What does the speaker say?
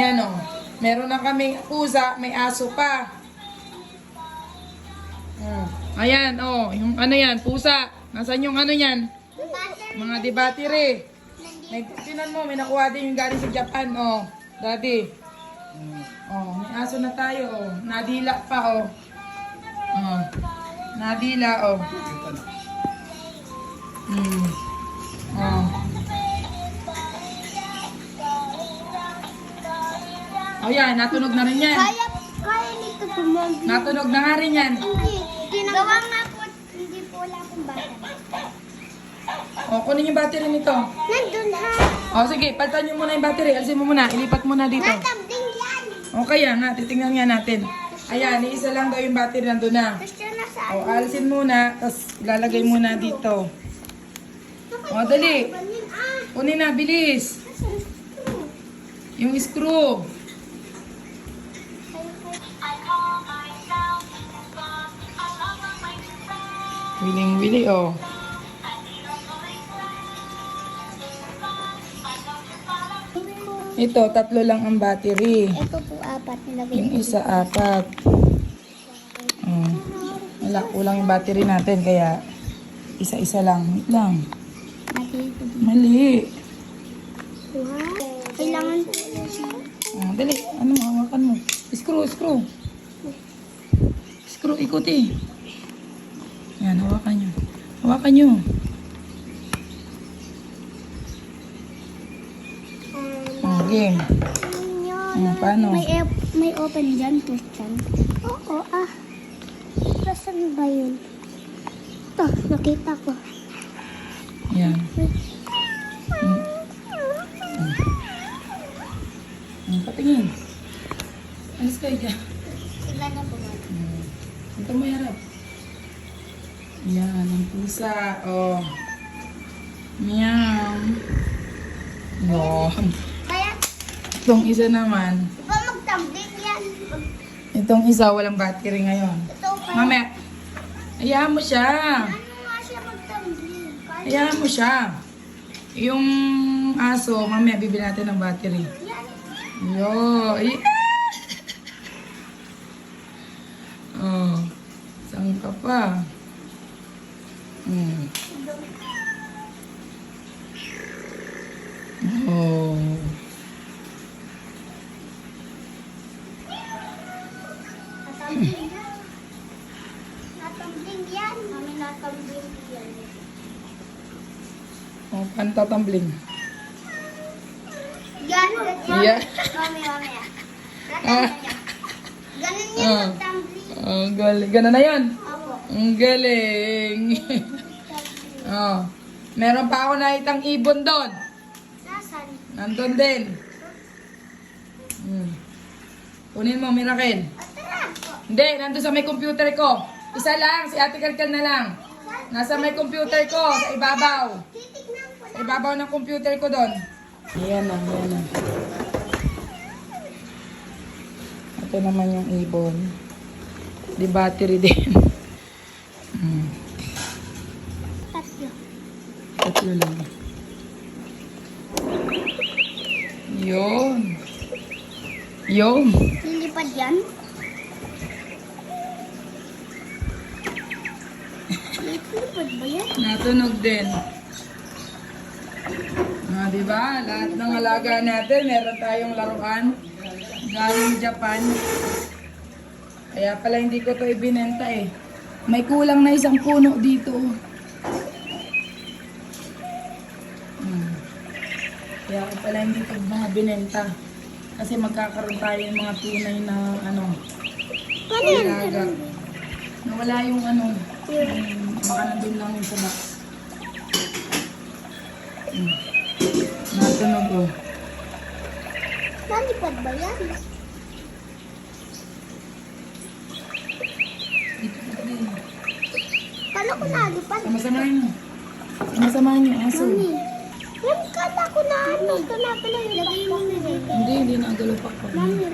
Ayan o. Meron na kaming pusa, may aso pa. Oh. Ayan, oh, yung ano yan, pusa. Nasaan yung ano yan? Mga debattery. May tinan mo, may nakuha din yung galing sa Japan, oh. Daddy. Oh, may aso na tayo, oh. Nadila pa, oh. Oh. Nadila, oh. Hmm. Oh. Oh yan, natunog na rin yan. Kaya, kaya nito tumagi. Natunog na nga rin yan. Hindi. Gawa nga po, hindi po wala akong bata. O, kunin yung battery nito. Nandun ha. O, sige, palitan nyo muna yung battery. Alisin mo muna. Ilipat mo na dito. Natambing yan. O, kaya nga, titingnan nga natin. Ayan, isa lang daw yung battery nandun na. O, alisin muna, tapos ilalagay muna dito. O, dali. Ah. Kunin na, bilis. Yung screw. Wiling-wili, oh. Ito, tatlo lang ang battery. Ito po apat. Yung isa, apat. Hmm. Wala, kulang yung battery natin, kaya isa-isa lang. Wait lang. Mali. Kailangan. Oh, dali. Ano, hawakan mo. Screw, screw. Screw, ikuti. Yan, hawakan nyo. Hawakan nyo. Oh, game. Oh, paano? May, may open dyan, dyan. Oo, ah. Saan ba yun? Ito, nakita ko. Yan. Hmm. Hmm, patingin. Alis kayo dyan. Sila na po. Hmm. Ito mo harap. Yan, ang pusa. Oh. Yan. Kaya, Itong isa naman, di ba magtambling yan? itong isa walang battery ngayon. Mamaya, ayahan mo siya. Ano Ayahan mo siya. Yung aso, mamaya bibili natin ng battery. Yo, ay. Oh, saan ka pa? Hmm. Oh. Natambling yan. Natambling yan. Kami natambling yan. Oh, paano tatambling? Yan, ganyan. Yeah. Mami, mami. ah. Ah. Ganun yan Ah. magtambling. Oh, galing. Ganun na yan. Opo. Ang galing. oh. Meron pa ako nakitang ibon doon. Nasaan? Nandun din. Hmm. Kunin mo, Miracle. O, tara. Hindi, nandun sa may computer ko. Isa lang, si Ate Kalkal na lang. Nasa may computer ko, sa ibabaw. Sa ibabaw ng computer ko doon. Ayan na, ayan na. Ito naman yung ibon. Di battery din. hmm. Tatlo. Lang. Yun. Yun. Lilipad yan? Lilipad ba yan? Natunog din. Ah, di ba? Lahat ng alaga natin, meron tayong laruan. Galing Japan. Kaya pala hindi ko to ibinenta eh. May kulang na isang puno dito. Kaya ko pala hindi ko mga binenta. Kasi magkakaroon tayo ng mga tunay na ano, Paano yan? Nawala yung ano, yung baka nandun lang yung sa box. Hmm. Natunog oh. Nalipad ba yan? Dito pa din. Kala ko nalipad. Sama-samahin mo. Sama-samahin yung aso. Mami. Yan kala ko na ano. Ito na pala yung. Hindi, hindi na agalo pa. Mami,